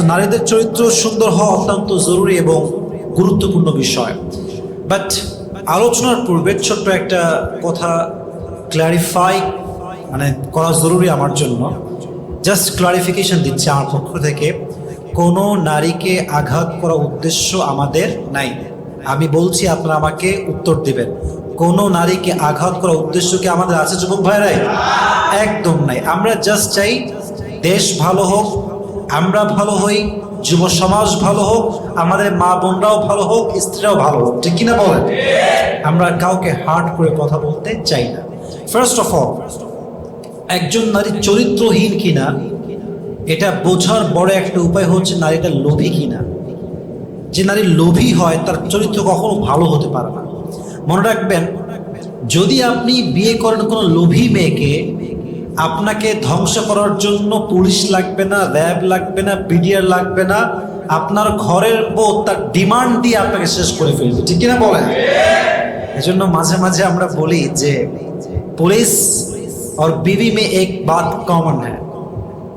নারীদের চরিত্র সুন্দর হওয়া অত্যন্ত জরুরি এবং গুরুত্বপূর্ণ বিষয়। বাট আলোচনার পূর্বে ছোট্ট একটা কথা ক্ল্যারিফাই মানে করা জরুরি আমার জন্য। জাস্ট ক্লারিফিকেশন দিচ্ছে আমার পক্ষ থেকে। কোনো নারীকে আঘাত করা উদ্দেশ্য আমাদের নাই। আমি বলছি আপনারা আমাকে উত্তর দিবেন। কোনো নারীকে আঘাত করা উদ্দেশ্য কি আমাদের আছে, যুবক ভাইরাই? একদম নাই। আমরা জাস্ট চাই দেশ ভালো হোক আমরা ভালো হই, যুব সমাজ ভালো হোক, আমাদের মা বোনরাও ভালো হোক, স্ত্রীরাও ভালো হোক, ঠিক কিনা বলেন? আমরা কাউকে হার্ট করে কথা বলতে চাই না। ফার্স্ট অফ অল একজন নারী চরিত্রহীন কিনা, এটা বোঝার বড় একটা উপায় হচ্ছে নারীটা লোভী কিনা। যে নারী লোভী হয়, তার চরিত্র কখনো ভালো হতে পারে না। মনে রাখবেন, যদি আপনি বিয়ে করেন কোনো লোভী মেয়েকে আপনাকে ধ্বংস করার জন্য পুলিশ লাগবে না র্যাব লাগবে না বিডিআর লাগবে না আপনার ঘরের বউ তার ডিমান্ড দিয়ে আপনাকে শেষ করে ফেলবে ঠিক কিনা বলেন এজন্য মাঝে মাঝে আমরা বলি যে पुलिस और बीवी में एक बात कॉमन है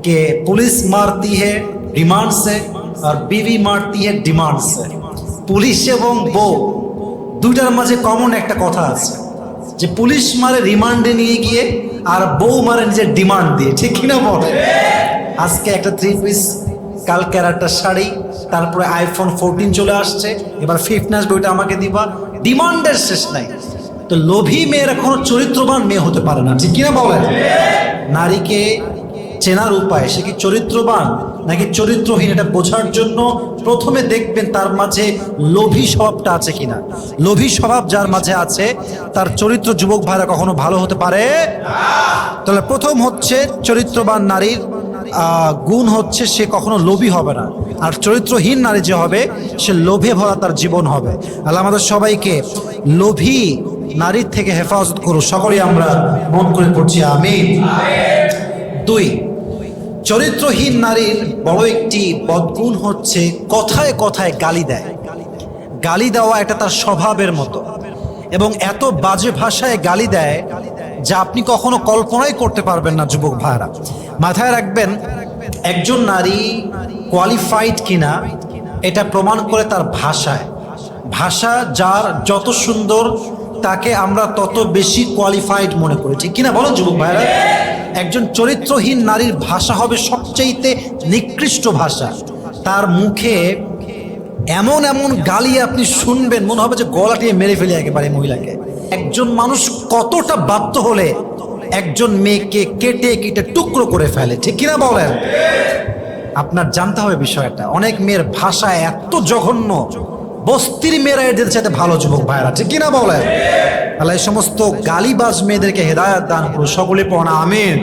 कि पुलिस मारती है डिमांड से और बीवी मारती है डिमांड से পুলিশ এবং বউ দুইটার মাঝে কমন একটা কথা আছে যে পুলিশ মারে রিমান্ডে নিয়ে গিয়ে আর বউ মারে নিজের ডিমান্ড দিয়ে। ঠিক কিনা বলে? আজকে একটা থ্রি পিস কালকে আর একটা শাড়ি, তারপরে আইফোন ফোরটিন চলে আসছে, এবার ফিফটিন বইটা আমাকে দিবা। ডিমান্ডের শেষ নাই। তো লোভী মেয়ের এখনও চরিত্রবান মেয়ে হতে পারে না, ঠিক কিনা বলেন? নারীকে চেনার উপায়, সে কি চরিত্রবান নাকি চরিত্রহীন এটা বোঝার জন্য প্রথমে দেখবেন তার মাঝে লোভী স্বভাবটা আছে কিনা। লোভী স্বভাব যার মাঝে আছে, তার চরিত্র যুবক ভাইরা কখনো ভালো হতে পারে? তাহলে প্রথম হচ্ছে চরিত্রবান নারীর গুণ হচ্ছে সে কখনো লোভী হবে না। আর চরিত্রহীন নারী যে হবে, সে লোভে ভরা তার জীবন হবে। আল্লাহ আমাদের সবাইকে লোভী নারীর থেকে হেফাজত করুন সকলেই আমরা মন করে পড়ছি আমি দুই চরিত্রহীন নারীর বড় একটি বদগুণ হচ্ছে কথায় কথায় গালি দেয়। গালি দেওয়া এটা তার স্বভাবের মতো এবং এত বাজে ভাষায় গালি দেয় যা আপনি কখনো কল্পনাই করতে পারবেন না, যুবক ভাইরা মাথায় রাখবেন, একজন নারী কোয়ালিফাইড কিনা, এটা প্রমাণ করে তার ভাষায়। ভাষা যার যত সুন্দর, তাকে আমরা তত বেশি কোয়ালিফাইড মনে করি। ঠিক কিনা বলো, যুবক ভাইরা একজন চরিত্রহীন নারীর ভাষা হবে সবচাইতে নিকৃষ্ট ভাষা। তার মুখে এমন এমন গালি আপনি শুনবেন, মনে হবে যে গলাটিয়ে মেরে ফেলে একেবারে মহিলাকে। একজন মানুষ কতটা বাধ্য হলে একজন মেয়েকে কেটে কেটে টুকরো করে ফেলে, ঠিক কিনা বলেন? আপনার জানতে হবে বিষয়টা, অনেক মেয়ের ভাষা এত জঘন্য বস্তির মেয়েরা এদের চাইতে ভালো যুবক ভাইরা ঠিক কিনা বলে? তাহলে এই সমস্ত গালিবাজ মেয়েদেরকে হেদায়ত দান করো সকলে পড়া আমিন।